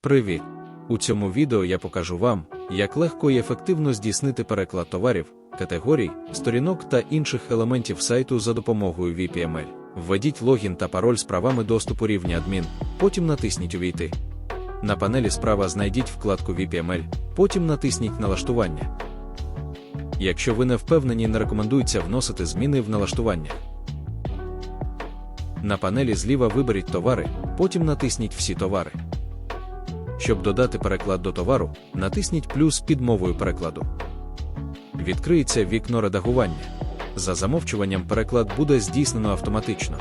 Привіт! У цьому відео я покажу вам, як легко і ефективно здійснити переклад товарів, категорій, сторінок та інших елементів сайту за допомогою VPML. Введіть логін та пароль з правами доступу рівня адмін, потім натисніть Увійти. На панелі справа знайдіть вкладку VPML, потім натисніть Налаштування. Якщо ви не впевнені, не рекомендується вносити зміни в налаштування. На панелі зліва виберіть товари, потім натисніть Всі товари. Щоб додати переклад до товару, натисніть плюс під мовою перекладу. Відкриється вікно редагування. За замовчуванням переклад буде здійснено автоматично.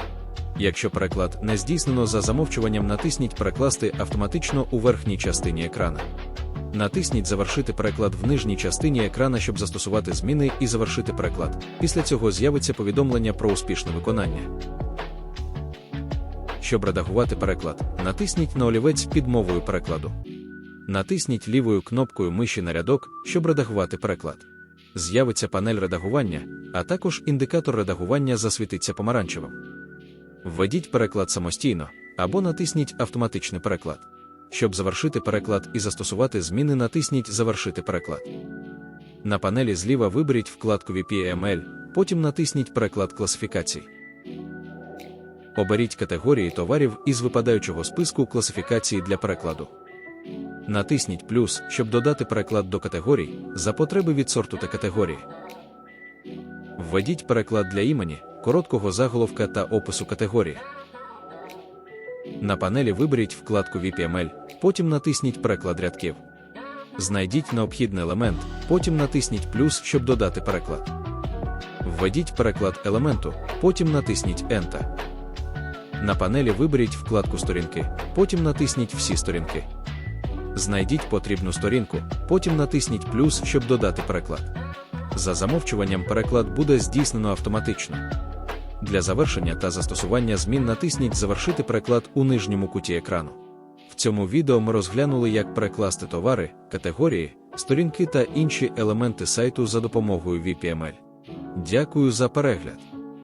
Якщо переклад не здійснено за замовчуванням, натисніть Перекласти автоматично у верхній частині екрана. Натисніть Завершити переклад в нижній частині екрана, щоб застосувати зміни і завершити переклад. Після цього з'явиться повідомлення про успішне виконання. Щоб редагувати переклад, натисніть на олівець під мовою перекладу. Натисніть лівою кнопкою миші на рядок, щоб редагувати переклад. З'явиться панель редагування, а також індикатор редагування засвітиться помаранчевим. Введіть переклад самостійно або натисніть Автоматичний переклад. Щоб завершити переклад і застосувати зміни, натисніть Завершити переклад. На панелі зліва виберіть вкладку VPML, потім натисніть Переклад класифікацій. Оберіть категорії товарів із випадаючого списку класифікації для перекладу. Натисніть плюс, щоб додати переклад до категорій за потреби від сорту та категорії. Введіть переклад для імені, короткого заголовка та опису категорії. На панелі виберіть вкладку VPML, потім натисніть Переклад рядків. Знайдіть необхідний елемент, потім натисніть плюс, щоб додати переклад. Введіть переклад елементу, потім натисніть Enter. На панелі виберіть вкладку Сторінки, потім натисніть Всі сторінки. Знайдіть потрібну сторінку, потім натисніть плюс, щоб додати переклад. За замовчуванням переклад буде здійснено автоматично. Для завершення та застосування змін натисніть Завершити переклад у нижньому куті екрану. В цьому відео ми розглянули, як перекласти товари, категорії, сторінки та інші елементи сайту за допомогою VPML. Дякую за перегляд!